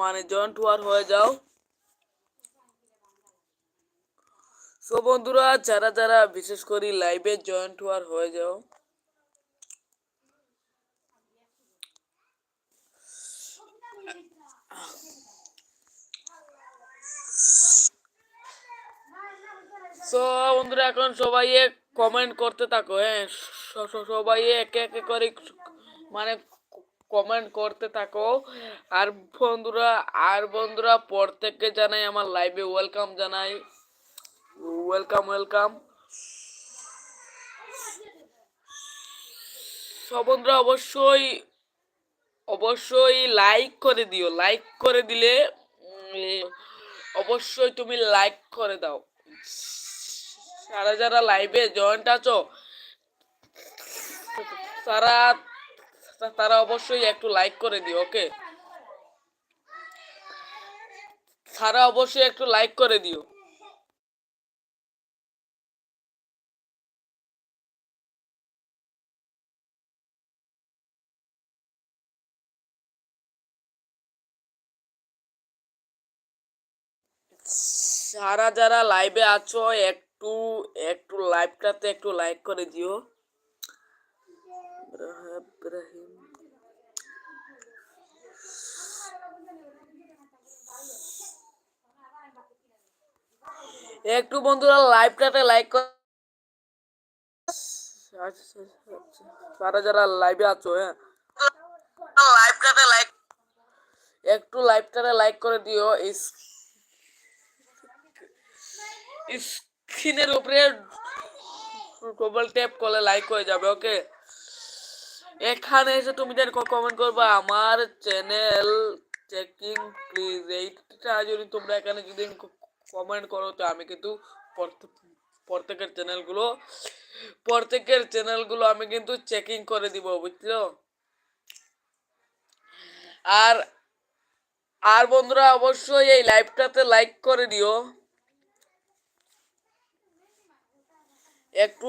মানে জয়েন্ট হওয়ার হয়ে যাও। সো বন্ধুরা, যারা যারা বিশেষ করে লাইভে জয়েন্ট হওয়ার হয়ে যাও, সো বন্ধুরা, এখন সবাই কমেন্ট করতে থাকো হ্যাঁ? সবাই একে একে করে মানে কমেন্ট করতে থাকো। আর বন্ধুরা আর বন্ধুরা, প্রত্যেককে জানাই আমার লাইভে ওয়েলকাম জানাই। ওয়েলকাম ওয়েলকাম সব বন্ধুরা, অবশ্যই অবশ্যই লাইক করে দিও। লাইক করে দিলে অবশ্যই তুমি লাইক করে দাও। যারা যারা লাইভে জয়েন্ট আছো তারা তারা অবশ্যই একটু লাইক করে দিও ওকে তারা অবশ্যই একটু লাইক করে দিও। যারা যারা লাইভে আছো, একটু একটু লাইভটাতে একটু লাইক করে দিও। ইব্রাহিম। একটু বন্ধুরা লাইভটাতে লাইক কর যারা যারা লাইভে আছো হ্যাঁ। লাইভটাতে লাইক একটু লাইভটাতে লাইক করে দিও। স্ক্রিনের উপরে ডবল ট্যাপ করলে লাইক হয়ে যাবে ওকে এখানে এসে তুমি যেন কমেন্ট করবা আমার চ্যানেল চেকিং প্লিজ এইটা যদি তোমরা এখানে যদি কমেন্ট করো তো আমি কিন্তু প্রত্যেকের চ্যানেলগুলো প্রত্যেকের চ্যানেলগুলো আমি কিন্তু চেকিং করে দিব, বুঝছ? আর আর বন্ধুরা অবশ্যই এই লাইভটাতে লাইক করে দিও। একটু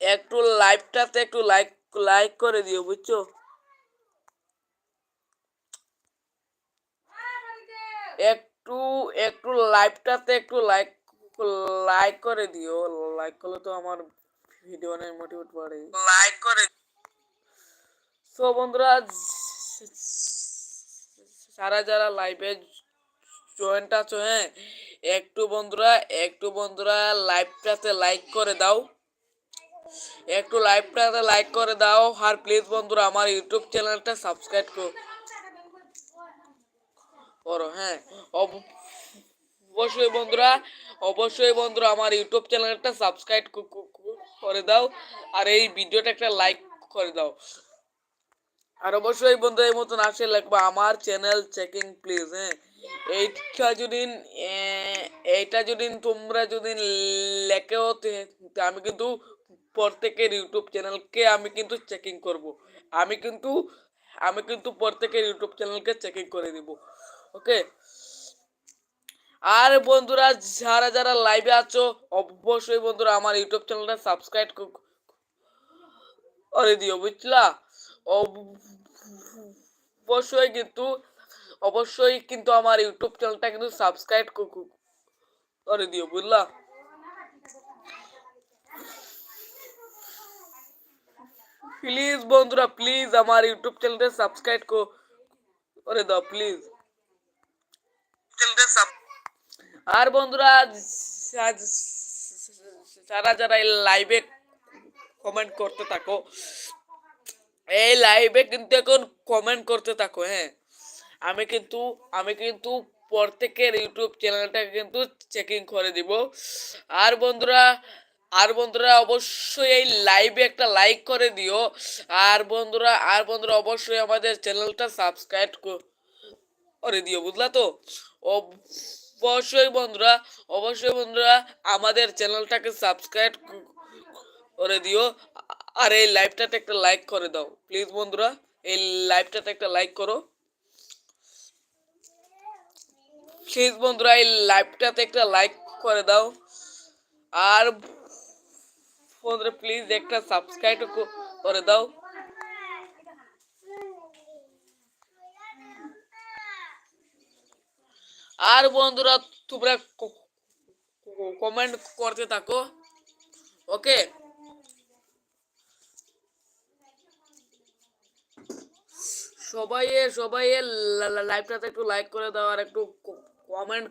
একটু লাইভটাতে একটু লাইক লাইক করে দিও, বুঝছ? একটু একটু লাইভটাতে একটু লাইক লাইক করে দিও। লাইক করলে তো আমার ভিডিও অনেক মোটিভেট বাড়ে। লাইক করে সো বন্ধুরা সারা যারা লাইভে জয়েন্ট আছো হ্যাঁ একটু বন্ধুরা একটু বন্ধুরা লাইভটাতে লাইক করে দাও। একটু লাইভটাতে লাইক করে দাও। আর প্লিজ বন্ধুরা আমার ইউটিউব চ্যানেলটা সাবস্ক্রাইব করো হ্যাঁ। অব- অবশ্যই বন্ধুরা অবশ্যই বন্ধুরা আমার ইউটিউব চ্যানেলটা সাবস্ক্রাইব করে দাও আর এই ভিডিওটা একটা লাইক করে দাও। আর অবশ্যই বন্ধু এই মতন আসে লাগবে আমার চ্যানেল চেকিং প্লিজ হ্যাঁ। এইটা যদি এইটা যদি তোমরা যদি লেখেও আমি কিন্তু প্রত্যেকের ইউটিউব চ্যানেলকে আমি কিন্তু চেকিং করব। আমি কিন্তু আমি কিন্তু প্রত্যেকের ইউটিউব চ্যানেলকে চেকিং করে দিব ওকে আর বন্ধুরা, যারা যারা লাইভে আছো, অবশ্যই বন্ধুরা আমার ইউটিউব চ্যানেলটা সাবস্ক্রাইব করে দিও, বুঝলা? অব- অবশ্যই কিন্তু অবশ্যই কিন্তু আমার ইউটিউব চ্যানেলটা কিন্তু সাবস্ক্রাইব করে দিও, বুঝলা? প্লিজ বন্ধুরা প্লিজ আমার ইউটিউব চ্যানেলটা সাবস্ক্রাইব করে দাও প্লিজ আর বন্ধুরা যারা যারা এই লাইভে কমেন্ট করতে থাকো, এই লাইভে কিন্তু এখন কমেন্ট করতে থাকো হ্যাঁ। আমি কিন্তু আমি কিন্তু প্রত্যেকের ইউটিউব চ্যানেলটাকে কিন্তু চেকিং করে দিব। আর বন্ধুরা আর বন্ধুরা অবশ্যই এই লাইভে একটা লাইক করে দিও। আর বন্ধুরা আর বন্ধুরা অবশ্যই আমাদের চ্যানেলটা সাবস্ক্রাইব করে দিও, বুঝলা তো? অবশ্যই বন্ধুরা অবশ্যই বন্ধুরা, আমাদের চ্যানেলটাকে সাবস্ক্রাইব করে দিও। আর এই লাইভটাতে একটা লাইক করে দাও প্লিজ বন্ধুরা। এই লাইভটাতে একটা লাইক করো। প্লিজ বন্ধুরা, এই লাইভটাতে একটা লাইক করে দাও। আর বন্ধুরা প্লিজ একটা সাবস্ক্রাইব করে দাও। আর বন্ধুরা, তোমরা কমেন্ট করতে থাকো ওকে সবাই সবাই লাইভটাতে একটু লাইক করে দাও আর একটু কমেন্ট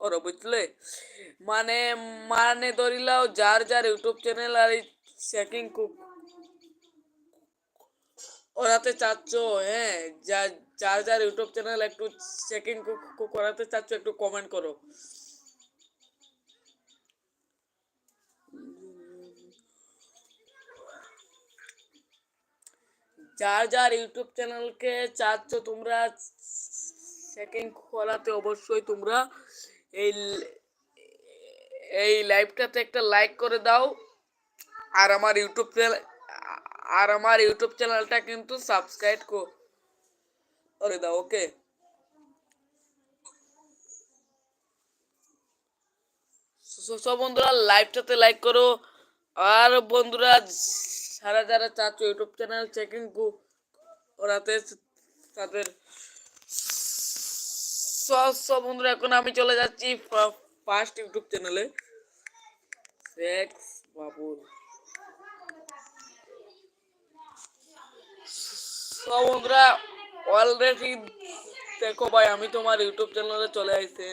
করো, বুঝলে? মানে মানে ধরিলাও, যার যার ইউটিউব চ্যানেল আর এই চেকিং করাতে চাচ্ছ হ্যাঁ? যা যার যার ইউটিউব চ্যানেল একটু চেকিং করাতে চাচ্ছ, একটু কমেন্ট করো। যার যার ইউটিউব চ্যানেলকে চাচ্ছ, তোমরা চেকিং করাতে অবশ্যই তোমরা এই এই লাইভটাতে একটা লাইক করে দাও। আর আমার ইউটিউব চ্যানেল আর আমার ইউটিউব চ্যানেলটা কিন্তু সাবস্ক্রাইব করে। দাও, ওকে। সব বন্ধুরা, লাইভটাতে লাইক করো। আর বন্ধুরা সারা যারা চাচ্ছ ইউটিউব চ্যানেল চেকিং করাতে তাদের সব বন্ধুরা, এখন আমি চলে যাচ্ছি ফার্স্ট ইউটিউব চ্যানেলে। সেক্স বাবুল। বন্ধুরা অলরেডি দেখো ভাই, আমি তোমার ইউটিউব চ্যানেলে চলে আসছে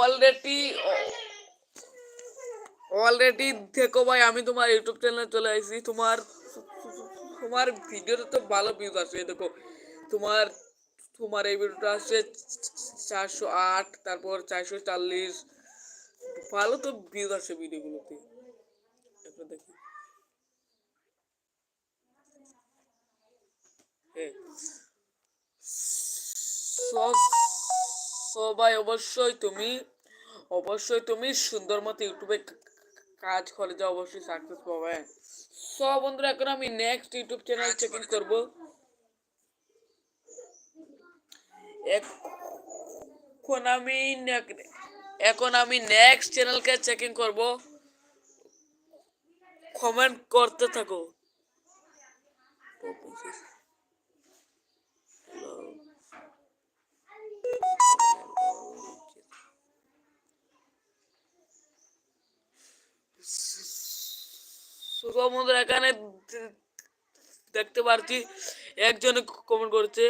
অলরেডি অলরেডি দেখো ভাই, আমি তোমার ইউটিউব চ্যানেলে চলে আসছি তোমার তোমার ভিডিওতে তো ভালো ভিউজ আসে দেখো। তোমার তোমার এই ভিডিওটা আসছে চারশো আট, তারপর চারশো চাল্লিশ। ভালো তো ভিউজ আসে ভিডিওগুলোতে দেখি। সবাই অবশ্যই তুমি অবশ্যই তুমি সুন্দর মতো ইউটিউবে কাজ করে যাও, অবশ্যই সাকসেস পাবে। সব বন্ধুরা, এখন আমি নেক্সট ইউটিউব চ্যানেল চেকিং করব। এখন আমি এখন আমি নেক্সট চ্যানেলকে চেকিং করব। কমেন্ট করতে থাকো। সুগমদের এখানে দেখতে পাচ্ছি একজন কমেন্ট করছে।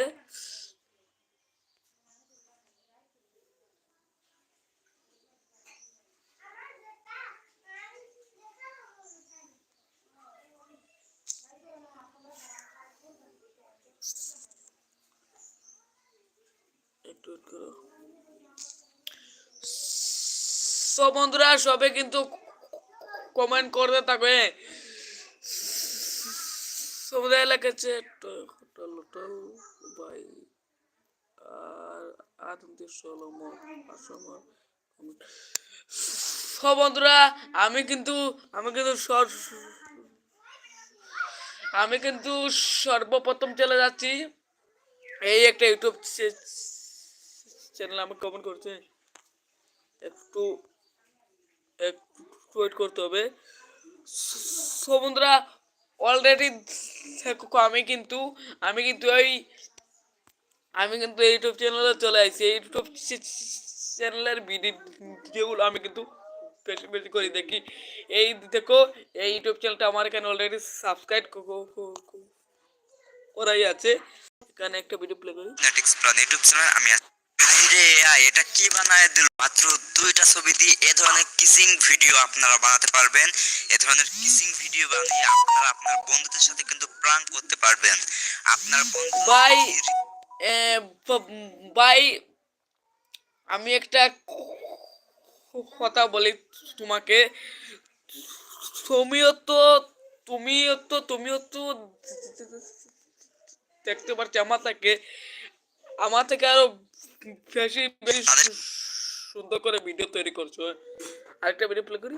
সব বন্ধুরা সবে কিন্তু কমেন্ট করতে থাকবে। সমুদায় লেগেছে হোটেল ভাই আর আতন্তি সলমন আসমর সব বন্ধুরা, আমি কিন্তু আমি কিন্তু আমি কিন্তু সর্বপ্রথম চলে যাচ্ছি। এই একটা ইউটিউব চ্যানেল আমি কমেন্ট করছে। একটু একটু ওয়েট করতে হবে। সো বন্ধুরা অলরেডি আমি কিন্তু আমি কিন্তু ওই, আমি কিন্তু ইউটিউব চ্যানেলে চলে আসছি ইউটিউব চ্যানেলের ভিডিওগুলো আমি কিন্তু বেশি বেশি করে দেখি। এই দেখো, এই ইউটিউব চ্যানেলটা আমার এখানে অলরেডি সাবস্ক্রাইব করাই আছে। এখানে একটা ভিডিও প্লে করি। ইউটিউব চ্যানেল আমি এটা কি বানায় দিল? মাত্র দুইটা ছবি দিয়ে এ ধরনের কিসিং ভিডিও আপনারা বানাতে পারবেন। এ ধরনের কিসিং ভিডিও বানিয়ে আপনারা আপনার বন্ধুদের সাথে কিন্তু প্রাঙ্ক করতে পারবেন। আপনার বন্ধু ভাই ভাই আমি একটা কথা বলি তোমাকে। তুমিও তো তুমিও তো তুমিও তো দেখতে পাচ্ছি আমার থেকে। আমার থেকে আরও বেশি বেশি সুন্দর করে ভিডিও তৈরি করছ আরেকটা ভিডিও প্লে করি?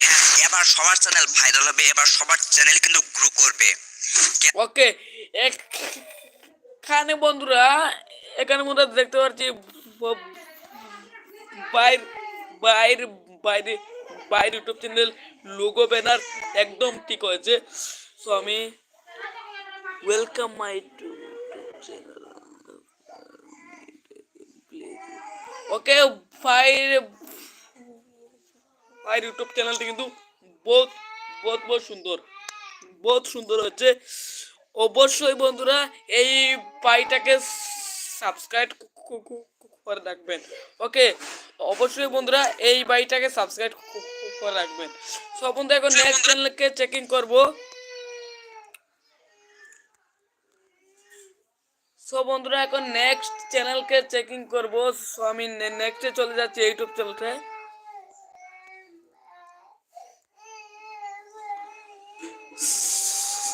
হ্যাঁ, এবার সবার চ্যানেল ভাইরাল হবে এবার সবার চ্যানেল কিন্তু গ্রো করবে। ওকে এখানে বন্ধুরা এখানে বন্ধুরা দেখতে পাচ্ছি বাইর বাইর বাইরে বাইরে ইউটিউব চ্যানেল লোগো ব্যানার একদম ঠিক হয়েছে। সো আমি welcome my to channel okay, ফাইর ফাইর ইউটিউব চ্যানেলটি কিন্তু বহুত বহুত বহুত সুন্দর। বহুত সুন্দর হচ্ছে। অবশ্যই বন্ধুরা, এই পাইটাকে সাবস্ক্রাইব করে রাখবেন। ওকে, অবশ্যই বন্ধুরা, এই বাইটাকে সাবস্ক্রাইব করে রাখবেন। সব বন্ধু এখন নেক্সট চ্যানেলকে চেকিং করব। সো বন্ধুরা, এখন নেক্সট চ্যানেলকে চেকিং করব। সো আমি নেক্সটে চলে যাচ্ছি ইউটিউব চ্যানেলটা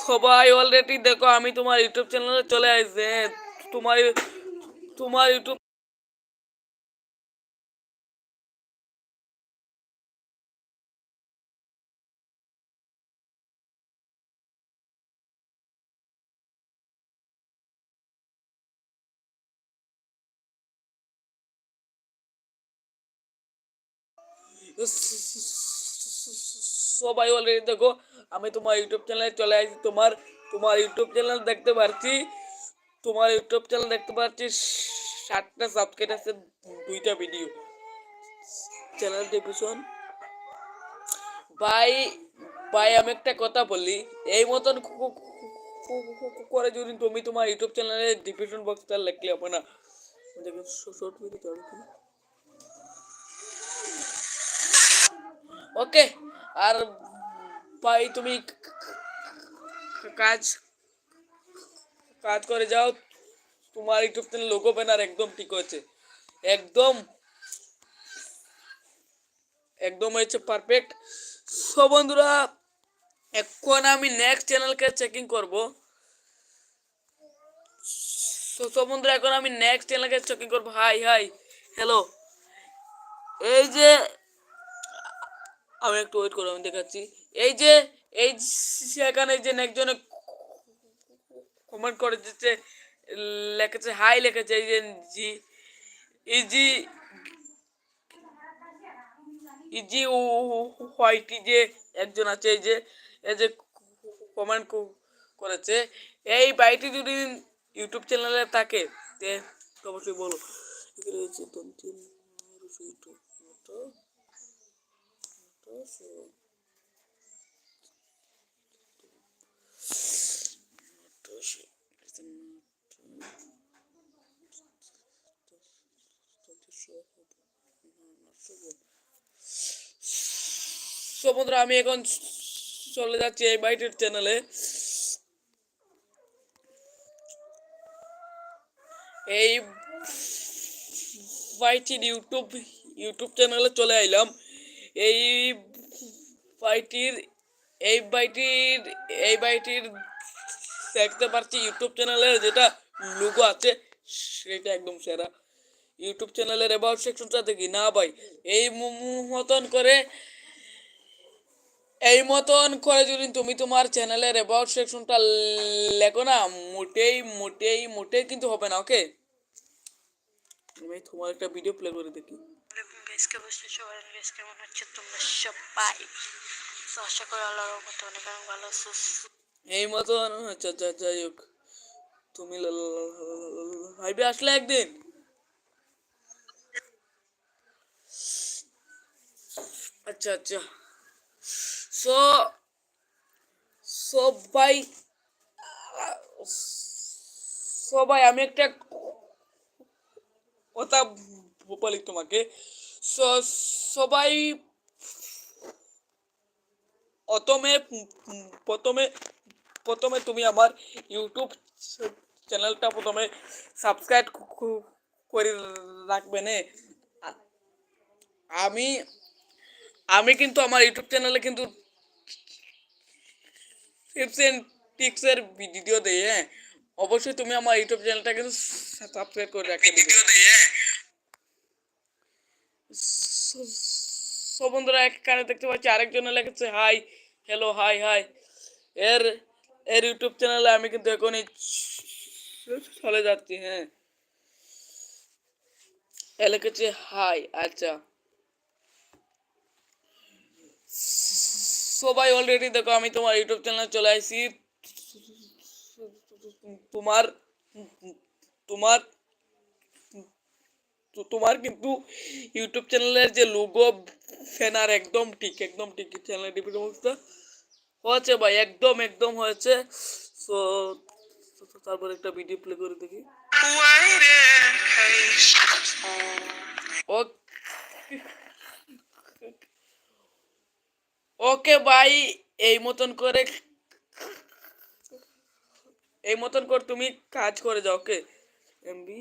সবাই অলরেডি দেখো, আমি তোমার ইউটিউব চ্যানেলে চলে আসছে তোমার তোমার ইউটিউব সবাই অলরেডি দেখো, আমি তোমার ইউটিউব চ্যানেলে চলে আসি তোমার তোমার ইউটিউব চ্যানেল দেখতে পারছি। তোমার ইউটিউব চ্যানেল দেখতে পাচ্ছি ষাটটা সাবস্ক্রাইব আছে, দুইটা ভিডিও চ্যানেল ডিভিশন ভাই ভাই, আমি একটা কথা বলি। এই মতন করে যদি তুমি তোমার ইউটিউব চ্যানেলে ডিভিশন বক্সটা লিখলে হবে না। দেখুন শর্ট ভিডিও ওকে, আর ভাই, তুমি কাজ কাজ করে যাও। তোমার ইউটিউব চ্যানেল লোগো ব্যানার একদম ঠিক হয়েছে। একদম একদম হয়েছে পারফেক্ট সো বন্ধুরা, এখন আমি নেক্সট চ্যানেলকে চেকিং করব। সো সো বন্ধুরা, এখন আমি নেক্সট চ্যানেলকে চেকিং করব। হাই হাই হ্যালো এই যে আমি একটু ওয়েট করো, আমি দেখাচ্ছি। এই যে, এই সেখানে যে একজনে কমেন্ট করে দিচ্ছে লেখেছে হাই লেখেছে, এই যে জি ইজি ইজি ও হোয়াইটি যে একজন আছে, এই যে এই যে কমেন্ট করেছে। এই বাইটি যদি ইউটিউব চ্যানেলে থাকে, তে অবশ্যই বলো। ইউটিউব সো বন্ধুরা, আমি এখন চলে যাচ্ছি এই বাইটের চ্যানেলে এই বাইটির ইউটিউব ইউটিউব চ্যানেলে চলে আইলাম। এই বাইটির এই বাইটির এই বাইটির দেখতে পাচ্ছি ইউটিউব চ্যানেলের যেটা লোগো আছে, সেটা একদম সেরা। ইউটিউব চ্যানেলের অ্যাবাউট সেকশনটা দেখি। না ভাই, এই মতন করে, এই মতন করে যদি তুমি তোমার চ্যানেলের অ্যাবাউট সেকশনটা লেখো না, মোটেই মোটেই মোটেই কিন্তু হবে না ওকে আমি তোমার একটা ভিডিও প্লে করে দেখি। আসসালামাইকুম গাইস কে বসে সবাই গাইস কেমন হচ্ছে তোমরা সবাই। আশা করি আল্লাহর রহমতে অনেক অনেক ভালো এই মতন আচ্ছা আচ্ছা যাই হোক। তুমি লাইভে আসলে একদিন? আচ্ছা আচ্ছা। সো, সবাই সবাই, আমি একটা কথা বলি তোমাকে। সবাই প্রথমে প্রথমে প্রথমে তুমি আমার ইউটিউব চ্যানেলটা প্রথমে সাবস্ক্রাইব করে রাখবে নে। আমি আমি কিন্তু আমার ইউটিউব চ্যানেলে কিন্তু টিপস এন্ড টিক্সের ভিডিও দেই হ্যাঁ। অবশ্যই তুমি আমার ইউটিউব চ্যানেলটা কিন্তু সাবস্ক্রাইব করে রাখবে। ভিডিও দেই হ্যাঁ। বন্ধুরা এখানে দেখতে পাচ্ছি, আরেকজনে লিখেছে, হাই হ্যালো হাই হাই এর এর ইউটিউব চ্যানেলে আমি কিন্তু এখনই চলে যাচ্ছি হ্যাঁ। এ লিখেছে, হাই আচ্ছা। সবাই অলরেডি দেখো, আমি তোমার ইউটিউব চ্যানেলে চলে আসি। তোমার তোমার তো তোমার কিন্তু ইউটিউব চ্যানেলের যে লোগো ফ্যানার একদম ঠিক একদম ঠিক চ্যানেলের ডিপির অবস্থা। হয়েছে ভাই, একদম একদম হয়েছে। সো তারপর একটা ভিডিও প্লে করে দেখি। ওকে ভাই, এই মতন করে এই মতন করে তুমি কাজ করে যাও ওকে এমবি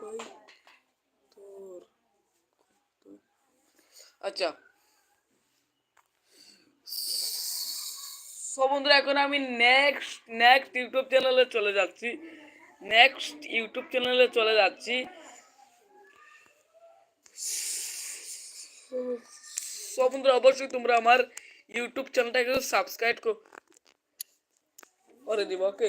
ভাই তোর আচ্ছা সো বন্ধুরা, এখন আমি নেক্সট নেক্সট ইউটিউব চ্যানেলে চলে যাচ্ছি। নেক্সট ইউটিউব চ্যানেলে চলে যাচ্ছি। সো বন্ধুরা, অবশ্যই তোমরা আমার ইউটিউব চ্যানেলটাকে সাবস্ক্রাইব করে দিব ওকে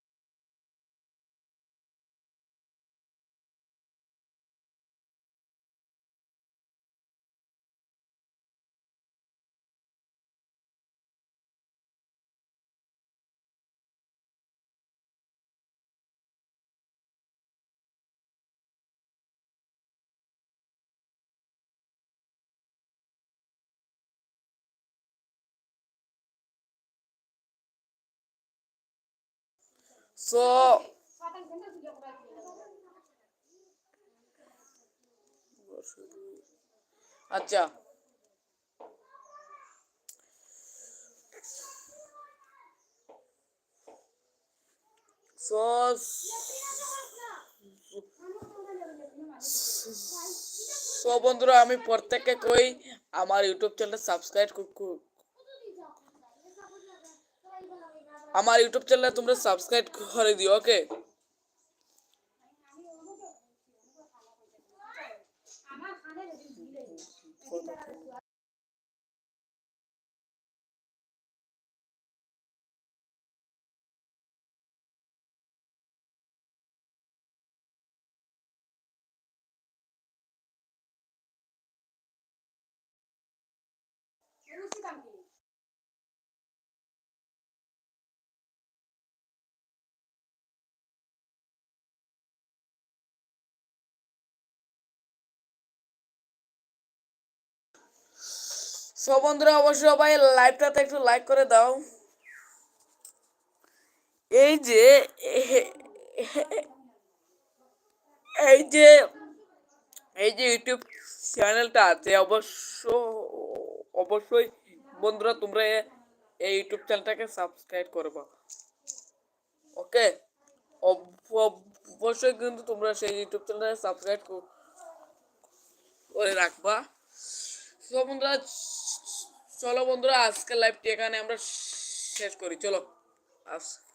সো আচ্ছা। সো বন্ধুরা আমি প্রত্যেককে কই আমার ইউটিউব চ্যানেলটা সাবস্ক্রাইব আমার ইউটিউব চ্যানেলে তোমরা সাবস্ক্রাইব করে দিও ওকে সো বন্ধুরা, অবশ্যই সবাই লাইভটাতে একটু লাইক করে দাও। এই যে এই যে এই যে ইউটিউব চ্যানেলটা আছে অবশ্য অবশ্যই বন্ধুরা, তোমরা এই ইউটিউব চ্যানেলটাকে সাবস্ক্রাইব করবা। ওকে অবশ্যই কিন্তু তোমরা সেই ইউটিউব চ্যানেলটা সাবস্ক্রাইব করে রাখবা। তো বন্ধুরা চলো বন্ধুরা আজকের লাইভটি এখানে আমরা শেষ করি। চলো আজ